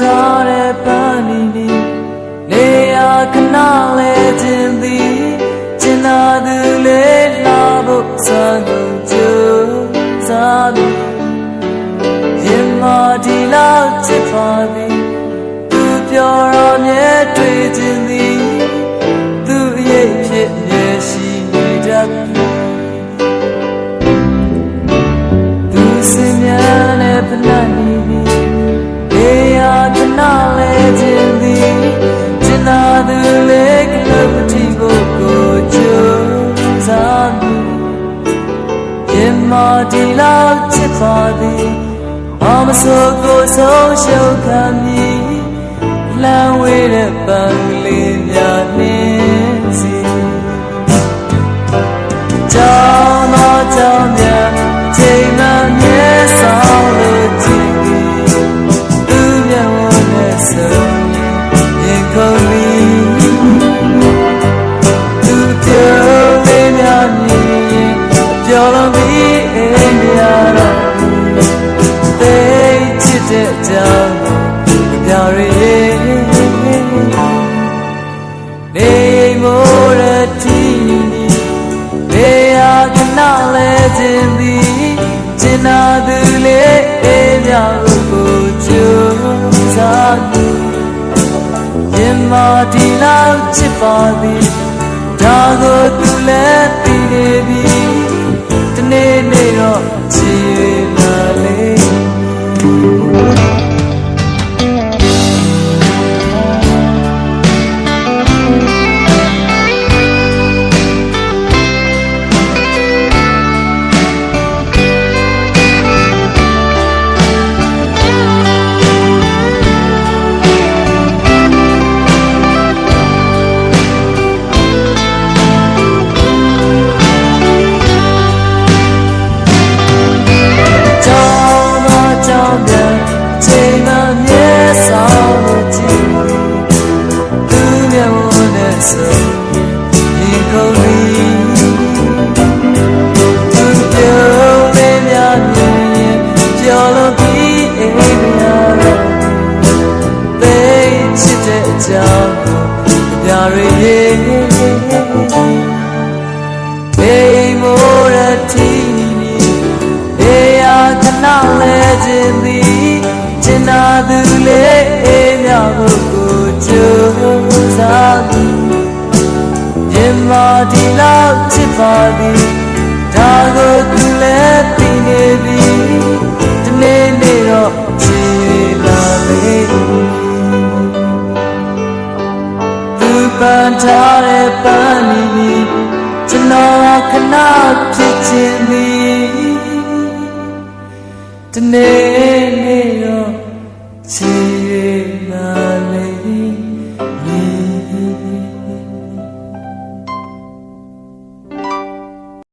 ထားတဲ့ပန်းနီနီနေရာခဏလဲခြင်းသည်ကျင်နာသူလေးလာဖို့စာကုန်ကြိုးစားသည်ရင်မဒီလောက်ချစ်ပါသည်သူပြောတော့မြဲတွေ့ခြင်းသည် မာဒီလောက်ချစ်ပါသည်အမဆိုကိုဆုံးရှုံးခံမည်လမ်းဝေးတဲ့ပန်း ခြင်းသည်ကျင်နာသူလေးအေးမြကိုကြိုးစားသူရင်မာဒီလောက်ချစ်ပါသည်ဒါကိုသူလည်း စ်တဲ့အကြောင်းကိုပြရည်အိမ်မိုးရတီအေးယာကနာလဲခြင်းသည်ကျင်နာသူလေးအေးမြဖို့ကိုကြိုးစားသည်ရင်မာဒီလောက်ချစ်ပါသည်ဒါကိုသူလ ပန်ထားတဲ့ပန်းနီနီကျွန်တော်ခဏဖြစ်ခြင်းသည်ဒီနေ့နေ့တော့ချီ